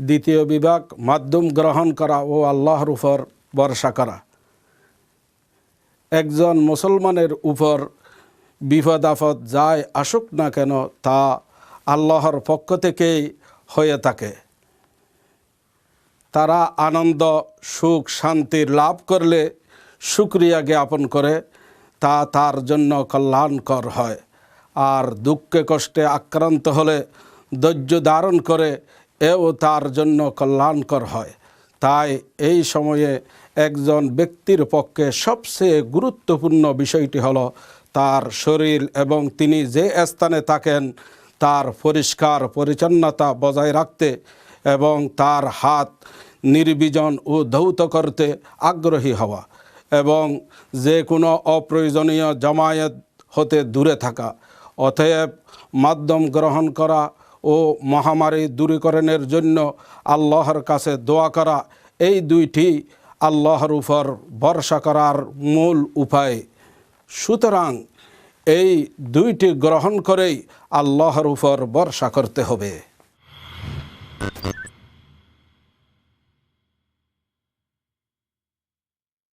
দ্বিতীয় বিভাগ, মাধ্যম গ্রহণ করা ও আল্লাহর উপর ভরসা করা। একজন মুসলমানের উপর বিপদ আপদ যায় আসুক না কেন, তা আল্লাহর পক্ষ থেকেই হয়ে থাকে। তারা আনন্দ, সুখ শান্তির লাভ করলে সুক্রিয়া জ্ঞাপন করে, তা তার জন্য কল্যাণকর হয়। আর দুঃখে কষ্টে আক্রান্ত হলে ধৈর্য ধারণ করে এও তার জন্য কল্যাণকর হয়। তাই এই সময়ে একজন ব্যক্তির পক্ষে সবচেয়ে গুরুত্বপূর্ণ বিষয়টি হলো তার শরীর এবং তিনি যে স্থানে থাকেন তার পরিষ্কার পরিচ্ছন্নতা বজায় রাখতে এবং তার হাত নির্বিজন ও ধৌত করতে আগ্রহী হওয়া এবং যে কোনো অপ্রয়োজনীয় জামায়াত হতে দূরে থাকা। অতএব মাধ্যম গ্রহণ করা ও মহামারী দূরীকরণের জন্য আল্লাহর কাছে দোয়া করা। এই দুইটি আল্লাহর উপর ভরসা করার মূল উপায়। সুতরাং এই দুইটি গ্রহণ করেই আল্লাহর উপর ভরসা করতে হবে।